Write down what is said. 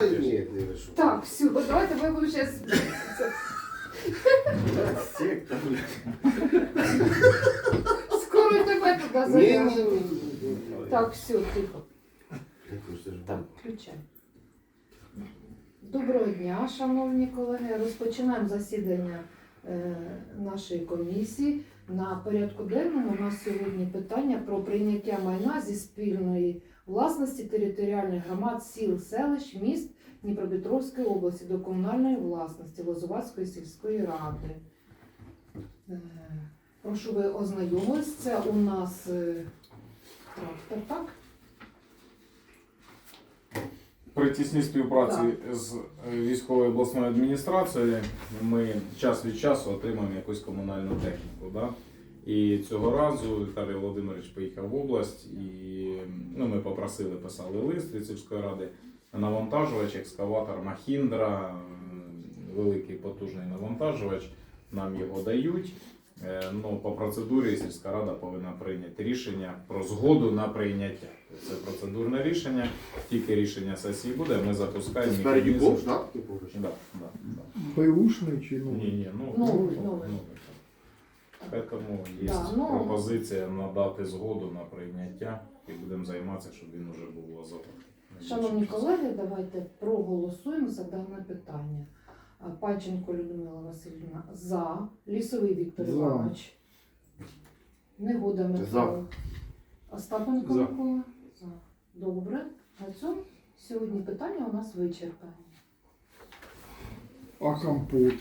Не. Так, все, давайте ми будемо зараз. Секта, блядь. Скоро і тебе ні, ні. Так, все, тихо. Так, включай. Доброго дня, шановні колеги. Розпочинаємо засідання е, нашої комісії. На порядку денному у нас сьогодні питання про прийняття майна зі спільної власності територіальних громад сіл, селищ, міст Дніпропетровської області до комунальної власності Лозувацької сільської ради. Е, Прошу ви ознайомились. Це у нас е, трактор, так? При тісній співпраці з е, військовою обласною адміністрацією ми час від часу отримуємо якусь комунальну техніку. Да? І цього разу Віталій Володимирович поїхав в область, і ну, ми попросили, писали лист від сільської ради. Навантажувач, екскаватор Махіндра, великий потужний навантажувач. Нам його дають. Е, Ну, по процедурі сільська рада повинна прийняти рішення про згоду на прийняття. Це процедурне рішення. Тільки рішення сесії буде, ми запускаємо Спереді механізм. ковш, так? Да, да, да. Чи ну? Ні, ні, ну, Новий, ну, новий. Тому є Да, ну- пропозиція надати згоду на прийняття і будемо займатися, щоб він вже був лазотом. Шановні колеги, давайте проголосуємо за дане питання. А, Панченко Людмила Васильівна за. Лісовий Віктор За. Іванович. Негода Микола. Остапенко За. Микола. За. Добре. На цьому сьогодні питання у нас вичерпані. А компот?